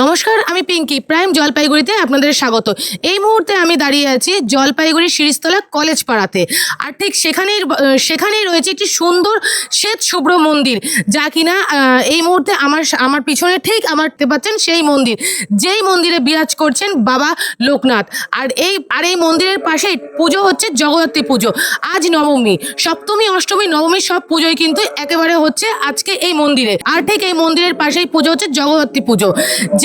নমস্কার, আমি পিঙ্কি, প্রাইম জলপাইগুড়িতে আপনাদের স্বাগত। এই মুহূর্তে আমি দাঁড়িয়ে আছি জলপাইগুড়ি শিরিষতলা কলেজ পাড়াতে। আর ঠিক সেখানেই সেখানেই রয়েছে একটি সুন্দর শ্বেত শুভ্র মন্দির, যা কিনা এই মুহূর্তে আমার আমার পিছনে ঠিক আমার পাচ্ছেন সেই মন্দির, যেই মন্দিরে বিরাজ করছেন বাবা লোকনাথ। আর এই আর এই মন্দিরের পাশেই পুজো হচ্ছে জগদ্ধাত্রী পুজো। আজ নবমী, সপ্তমী, অষ্টমী নবমী সব পুজোই কিন্তু একেবারে হচ্ছে আজকে এই মন্দিরে। আর ঠিক এই মন্দিরের পাশেই পুজো হচ্ছে জগদ্ধাত্রী পুজো।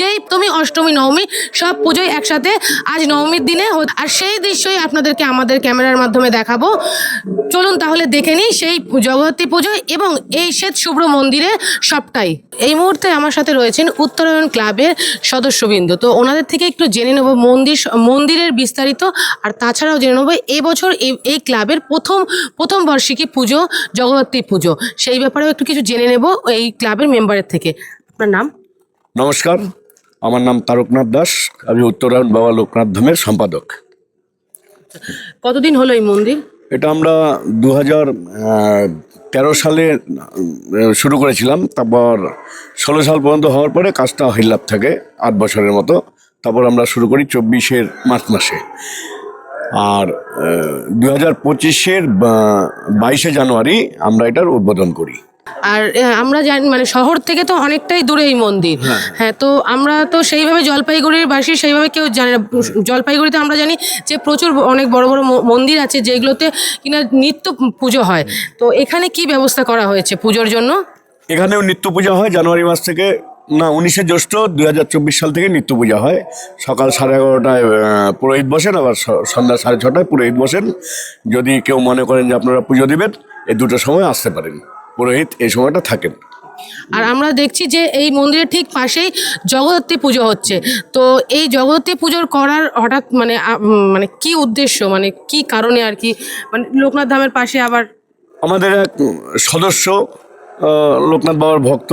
যেই তুমি অষ্টমী, নবমী সব পুজোই একসাথে আজ নবমীর দিনে। আর সেই দৃশ্যই আপনাদেরকে আমাদের ক্যামেরার মাধ্যমে দেখাবো। চলুন তাহলে দেখে নিই সেই জগদ্ধাত্রী পুজো এবং এই শ্বেত শুভ্র মন্দিরে সবটাই। এই মুহূর্তে আমার সাথে রয়েছেন উত্তরায়ণ ক্লাবের সদস্যবৃন্দ। তো ওনাদের থেকে একটু জেনে নেব মন্দির মন্দিরের বিস্তারিত আর তাছাড়াও জেনে নেব এবছর এই এই ক্লাবের প্রথম প্রথম বার্ষিকী পুজো, জগদ্ধাত্রী পুজো। সেই ব্যাপারেও একটু কিছু জেনে নেব এই ক্লাবের মেম্বারের থেকে। আপনার নাম? নমস্কার। আমার নাম তারকনাথ দাস আমি উত্তরায়ণ বাবা লোকনাথ ধামের সম্পাদক। কতদিন হলো এই মন্দির? এটা আমরা দু হাজার তেরো সালে শুরু করেছিলাম। তারপর ষোলো সাল পর্যন্ত হওয়ার পরে কাজটা হিল্লাপ থাকে আট বছরের মতো। তারপর আমরা শুরু করি চব্বিশের মার্চ মাসে। আর দু হাজার পঁচিশের বাইশে জানুয়ারি আমরা এটার উদ্বোধন করি। আর আমরা জানি মানে শহর থেকে তো অনেকটাই দূরে এই মন্দির। হ্যাঁ। তো আমরা তো সেইভাবে জলপাইগুড়ির বাসী সেইভাবে কেউ জানে না। জলপাইগুড়িতে আমরা জানি যে প্রচুর অনেক বড় বড় মন্দির আছে যেগুলোতে কিনা নিত্য পুজো হয়। তো এখানে কি ব্যবস্থা করা হয়েছে পুজোর জন্য? এখানেও নিত্য পূজা হয়। জানুয়ারি মাস থেকে না উনিশে জ্যৈষ্ঠ দুই হাজার চব্বিশ সাল থেকে নিত্য পূজা হয়। সকাল সাড়ে এগারোটায় পুরোহিত বসেন আবার সন্ধ্যা সাড়ে ছটায় পুরোহিত বসেন। যদি কেউ মনে করেন যে আপনারা পুজো দিবেন এই দুটো সময় আসতে পারেন। পুরোহিত এই সময়টা থাকেন। আর আমরা দেখছি যে এই মন্দিরের ঠিক পাশেই জগদ্ধাত্রী পুজো হচ্ছে। তো এই জগদ্ধাত্রী পুজোর করার হঠাৎ মানে মানে কি উদ্দেশ্য? মানে কি কারণে আর কি? মানে লোকনাথ ধামের পাশে আবার আমাদের এক সদস্য লোকনাথ বাবার ভক্ত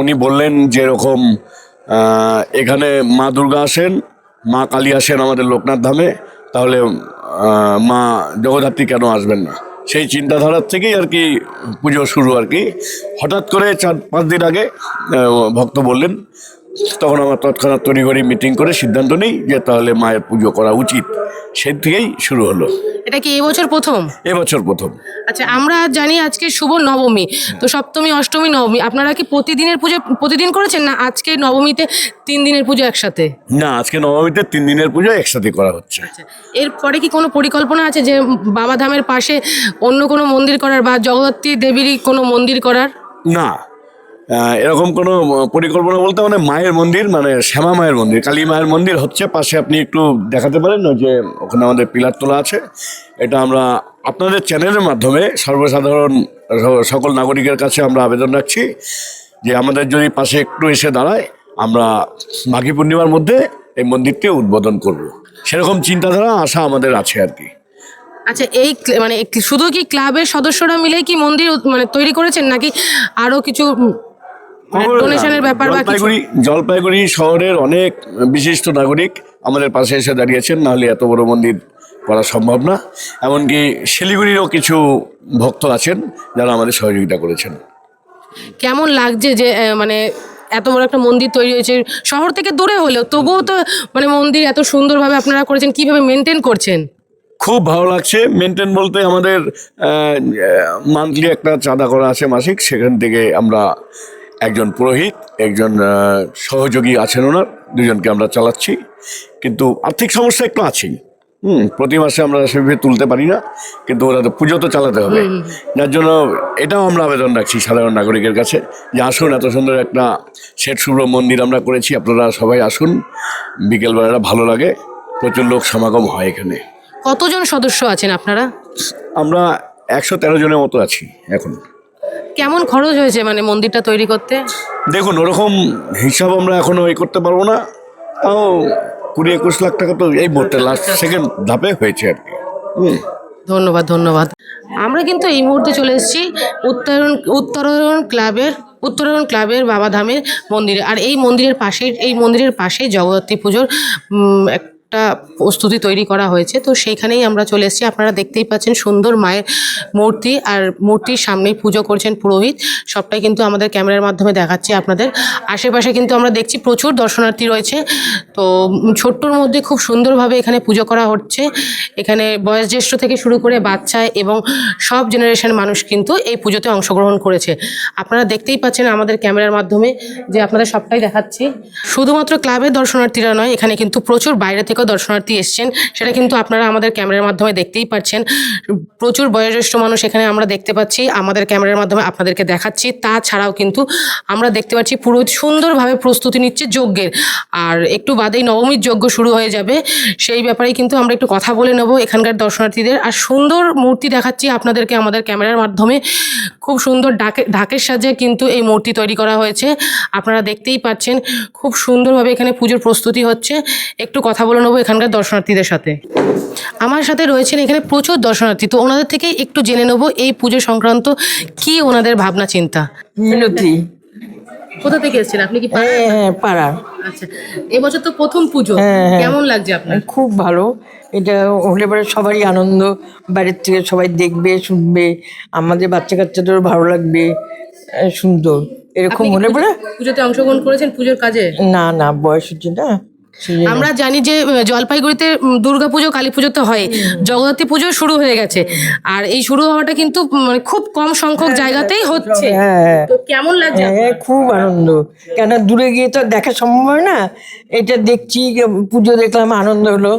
উনি বললেন যে এরকম এখানে মা দুর্গা আসেন মা কালী আসেন আমাদের লোকনাথ ধামে তাহলে মা জগদ্ধাত্রী কেন আসবেন না? সেই চিন্তাধারার থেকেই আর কি পুজো শুরু আর কি। হঠাৎ করে চার পাঁচ দিন আগে ভক্ত বললেন তখন আমার তৎক্ষণাৎ তৈরি মিটিং করে সিদ্ধান্ত নিই যে তাহলে মায়ের পুজো করা উচিত। সেই থেকেই শুরু হলো। এটা কি এবছর প্রথম? এবছর প্রথম। আচ্ছা আমরা জানি আজকে শুভ নবমী তো সপ্তমী অষ্টমী নবমী। আপনারা কি প্রতিদিনের পুজো প্রতিদিন করেছেন না আজকে নবমীতে তিন দিনের পুজো একসাথে? না আজকে নবমীতে তিন দিনের পুজো একসাথে করা হচ্ছে। আচ্ছা এরপরে কি কোনো পরিকল্পনা আছে যে বাবাধামের পাশে অন্য কোনো মন্দির করার বা জগদ্ধাত্রী দেবীরই কোনো মন্দির করার? না এরকম কোনো পরিকল্পনা বলতে মানে মায়ের মন্দির মানে শ্যামা মায়ের মন্দির, কালী মায়ের মন্দির হচ্ছে, পাশে আপনি একটু দেখাতে পারেন যে ওখানে আমাদের পিলার তোলা আছে। এটা আমরা আপনাদের চ্যানেলের মাধ্যমে সর্বসাধারণ সকল নাগরিকের কাছে আমরা আবেদন রাখছি যে আমাদের যদি পাশে একটু এসে দাঁড়ায়, আমরা মাঘী পূর্ণিমার মধ্যে এই মন্দিরটি উদ্বোধন করব। সেরকম চিন্তাধারা, আশা আমাদের আছে আর কি। আচ্ছা এই মানে শুধু কি ক্লাবের সদস্যরা মিলে কি মন্দির মানে তৈরি করেছেন, নাকি আরও কিছু ডোনেশনের ব্যাপার বা কিছু? জলপাইগুড়ি জলপাইগুড়ি শহরের অনেক বিশিষ্ট নাগরিক আমাদের পাশে এসে দাঁড়িয়েছেন। নাহলে এত বড় মন্দির করা সম্ভব না। এমনকি শিলিগুড়িরও কিছু ভক্ত আছেন যারা আমাদের সহযোগিতা করেছেন। কেমন লাগছে যে মানে এত বড় একটা মন্দির তৈরি হয়েছে? শহর থেকে দূরে হলেও তবুও তো মানে মন্দির এত সুন্দরভাবে আপনারা করেছেন কীভাবে মেনটেন করছেন? খুব ভালো লাগছে। মেনটেন বলতে আমাদের মান্থলি একটা চাঁদা করা আছে মাসিক। সেখান থেকে আমরা একজন পুরোহিত একজন সহযোগী আছেন ওনার দুজনকে আমরা চালাচ্ছি। কিন্তু আর্থিক সমস্যা একটু আছেই। হুম প্রতি মাসে আমরা সেভাবে তুলতে পারি না কিন্তু ওরা তো পুজো তো চালাতে হবে। যার জন্য এটাও আমরা আবেদন রাখছি সাধারণ নাগরিকের কাছে। যে আসুন এত সুন্দর একটা শেঠ শুভ্র মন্দির আমরা করেছি আপনারা সবাই আসুন। বিকেলবেলাটা ভালো লাগে প্রচুর লোক সমাগম হয় এখানে। কতজন সদস্য আছেন আপনারা? আমরা একশো তেরো জনের মতো আছি এখন। কেমন খরচ হয়েছে মানে মন্দিরটা তৈরি করতে? দেখুন ওরকম হিসাব আমরা এখনও এই করতে পারব না। তাও কুড়ি একুশ লাখ টাকা তো এই মুহূর্তে লাস্ট সেকেন্ড ধাপে হয়েছে আর কি। ধন্যবাদ ধন্যবাদ। আমরা কিন্তু এই মুহূর্তে চলে এসেছি উত্তরণ উত্তরণ ক্লাবের উত্তরণ ক্লাবের বাবাধামের মন্দিরে। আর এই মন্দিরের পাশে এই মন্দিরের পাশেই জগদ্ধাত্রী পুজোর এক একটা প্রস্তুতি তৈরি করা হয়েছে। তো সেইখানেই আমরা চলে এসেছি। আপনারা দেখতেই পাচ্ছেন সুন্দর মায়ের মূর্তি আর মূর্তির সামনেই পুজো করছেন পুরোহিত। সবটাই কিন্তু আমাদের ক্যামেরার মাধ্যমে দেখাচ্ছি আপনাদের। আশেপাশে কিন্তু আমরা দেখছি প্রচুর দর্শনার্থী রয়েছে। তো ছোট্টর মধ্যে খুব সুন্দরভাবে এখানে পুজো করা হচ্ছে। এখানে বয়োজ্যেষ্ঠ থেকে শুরু করে বাচ্চা এবং সব জেনারেশন মানুষ কিন্তু এই পুজোতে অংশগ্রহণ করেছে। আপনারা দেখতেই পাচ্ছেন আমাদের ক্যামেরার মাধ্যমে যে আপনাদের সবটাই দেখাচ্ছি। শুধুমাত্র ক্লাবের দর্শনার্থীরা নয়, এখানে কিন্তু প্রচুর বাইরে থেকেও দর্শনার্থী এসছেন। সেটা কিন্তু আপনারা আমাদের ক্যামেরার মাধ্যমে দেখতেই পাচ্ছেন প্রচুর বয়োজ্যেষ্ঠ মানুষ এখানে আমরা দেখতে পাচ্ছি। আমাদের ক্যামেরার মাধ্যমে আপনাদেরকে দেখাচ্ছি। তাছাড়াও কিন্তু আমরা দেখতে পাচ্ছি পুরো সুন্দরভাবে প্রস্তুতি নিচ্ছে যজ্ঞের। আর একটু বাদেই নবমীর যজ্ঞ শুরু হয়ে যাবে। সেই ব্যাপারেই কিন্তু আমরা একটু কথা বলে নেব এখানকার দর্শনার্থীদের। আর সুন্দর মূর্তি দেখাচ্ছি আপনাদেরকে আমাদের ক্যামেরার মাধ্যমে। খুব সুন্দর ডাকে ঢাকের সাজে কিন্তু এই মূর্তি তৈরি করা হয়েছে। আপনারা দেখতেই পাচ্ছেন, খুব সুন্দরভাবে এখানে পুজোর প্রস্তুতি হচ্ছে। একটু কথা বলে নেব এখানকার দর্শনার্থীদের সাথে। আমার সাথে রয়েছেন এখানে প্রচুর দর্শনার্থী তো ওনাদের থেকে একটু জেনে নেব এই পুজো সংক্রান্ত কি ওনাদের ভাবনা চিন্তা? মিনতি। কোথা থেকে এসেছেন? আপনি কি? হ্যাঁ হ্যাঁ পাড়ার। আচ্ছা এবছর তো প্রথম পুজো। হ্যাঁ, হ্যাঁ। কেমন লাগছে আপনার? খুব ভালো। এটা হলে পরে সবারই আনন্দ। বাইরের থেকে সবাই দেখবে শুনবে। আমাদের বাচ্চা কাচ্চাদেরও ভালো লাগবে। সুন্দর। এরকম হলে পরে পুজোতে অংশগ্রহণ করেছেন পুজোর কাজে? না না বয়স হচ্ছে না জন্য। আমরা জানি যে জলপাইগুড়িতে দুর্গা দুর্গাপুজো কালী পুজো তো হয় জগদ্ধাত্রী পুজো শুরু হয়ে গেছে। আর এই শুরু হওয়াটা কিন্তু মানে খুব কম সংখ্যক জায়গাতেই হচ্ছে। হ্যাঁ হ্যাঁ। তো কেমন লাগছে? হ্যাঁ খুব আনন্দ। কেন দূরে গিয়ে তো দেখা সম্ভব না। এটা দেখছি পুজো দেখলাম আনন্দ হলো।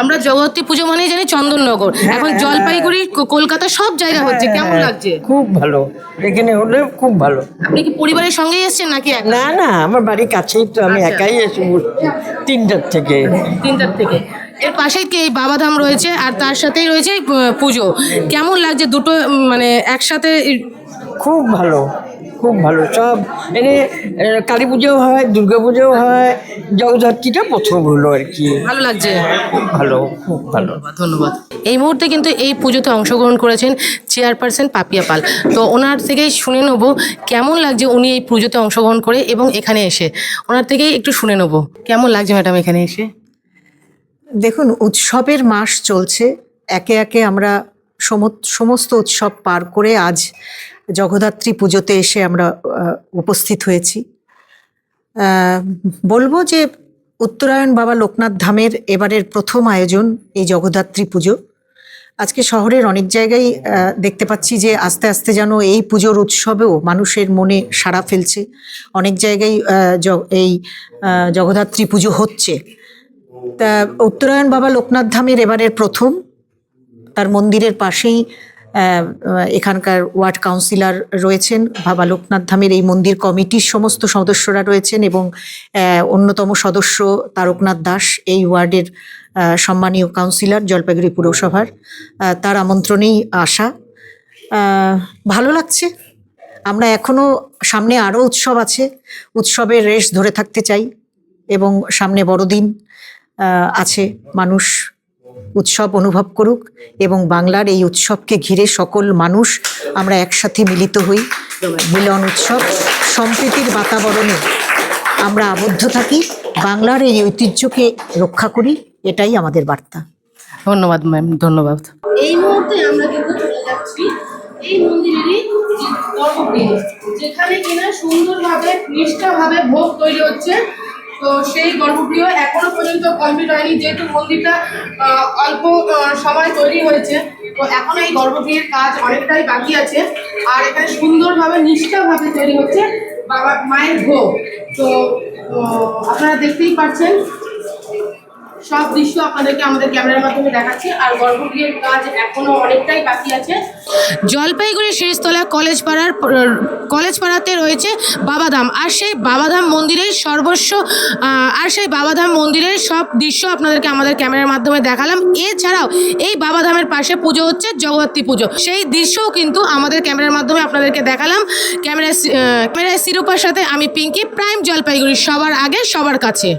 আমরা জগদ্ধাত্রী পুজো মানেই জানি চন্দননগর। এখন জলপাইগুড়ি কলকাতা সব জায়গা হচ্ছে। কেমন লাগছে? খুব ভালো। এখানে হলে খুব ভালো। আপনি কি পরিবারের সঙ্গেই এসেছেন নাকি এক? না না আমার বাড়ির কাছেই তো আমি আচ্ছা। একাই এসে বসছি তিনটার থেকে। তিনটার থেকে। এর পাশেই কি এই বাবাধাম রয়েছে আর তার সাথেই রয়েছে পুজো? কেমন লাগছে দুটো মানে একসাথে খুব ভালো। খুব ভালো। সব এনে কালী পুজোও হয় দুর্গা পুজোও হয় জগদ্ধাত্রীটা প্রথম হলো আর কি। ভালো লাগছে। খুব ভালো খুব ভালো। ধন্যবাদ। এই মুহূর্তে কিন্তু এই পুজোতে অংশগ্রহণ করেছেন চেয়ারপারসন পাপিয়া পাল। তো ওনার থেকেই শুনে নেব কেমন লাগছে উনি এই পুজোতে অংশগ্রহণ করে এবং এখানে এসে। ওনার থেকেই একটু শুনে নেব। কেমন লাগছে ম্যাডাম এখানে এসে? দেখুন উৎসবের মাস চলছে। একে একে আমরা সম- সমস্ত উৎসব পার করে আজ জগদ্ধাত্রী পুজোতে এসে আমরা উপস্থিত হয়েছি। বলব যে উত্তরায়ণ বাবা লোকনাথ ধামের এবারের প্রথম আয়োজন এই জগদ্ধাত্রী পুজো। আজকে শহরের অনেক জায়গায় দেখতে পাচ্ছি যে আস্তে আস্তে যেন এই পুজোর উৎসবেও মানুষের মনে সাড়া ফেলছে। অনেক জায়গায় এই জগদ্ধাত্রী পুজো হচ্ছে। তা উত্তরায়ণ বাবা লোকনাথ ধামের এবারের প্রথম, তার মন্দিরের পাশেই এখানকার ওয়ার্ড কাউন্সিলর রয়েছেন বাবা লোকনাথ ধামের এই মন্দির কমিটির সমস্ত সদস্যরা রয়েছেন এবং অন্যতম সদস্য তারকনাথ দাস, এই ওয়ার্ডের সম্মানীয় কাউন্সিলর জলপাইগুড়ি পুরসভার তার আমন্ত্রণেই আসা। ভালো লাগছে। আমরা এখনও সামনে আরও উৎসব আছে। উৎসবের রেশ ধরে থাকতে চাই এবং সামনে বড়দিন আছে। মানুষ উৎসব অনুভব করুক এবং বাংলার এই উৎসবকে ঘিরে সকল মানুষ আমরা একসাথে মিলিত হই। মিলন উৎসব সম্প্রীতির বাতাবরণে আমরা আবদ্ধ থাকি বাংলার এই ঐতিহ্যকে রক্ষা করি এটাই আমাদের বার্তা। ধন্যবাদ ম্যাম ধন্যবাদ। এই মুহূর্তে আমরা কিন্তু চলে যাচ্ছি এই মন্দিরেরই যেখানে কিনা সুন্দরভাবে নিষ্ঠাভাবে ভোগ তৈরি হচ্ছে। তো সেই গর্ভগৃহ এখনও পর্যন্ত কমপ্লিট হয়নি, যেহেতু মন্দিরটা অল্প সময় তৈরি হয়েছে। তো এখন এই গর্ভগৃহের কাজ অনেকটাই বাকি আছে। আর এখানে সুন্দরভাবে, নিষ্ঠাভাবে তৈরি হচ্ছে বাবা মায়ের ভোগ। তো আপনারা দেখতেই পাচ্ছেন সব দৃশ্য আপনাদেরকে আমাদের ক্যামেরার মাধ্যমে দেখাচ্ছি। আর গর্ভগৃহের কাজ এখনও অনেকটাই বাকি আছে। জলপাইগুড়ি শিরিষতলা কলেজ পাড়ার, কলেজ পাড়াতে রয়েছে বাবাধাম। আর সেই বাবাধাম মন্দিরের সর্বস্ব আর সেই বাবাধাম মন্দিরের সব দৃশ্য আপনাদেরকে আমাদের ক্যামেরার মাধ্যমে দেখালাম। এছাড়াও এই বাবাধামের পাশে পুজো হচ্ছে জগদ্ধাত্রী পুজো। সেই দৃশ্যও কিন্তু আমাদের ক্যামেরার মাধ্যমে আপনাদেরকে দেখালাম। ক্যামেরা ক্যামেরায় শিরোপার সাথে আমি পিঙ্কি, প্রাইম জলপাইগুড়ি সবার আগে, সবার কাছে।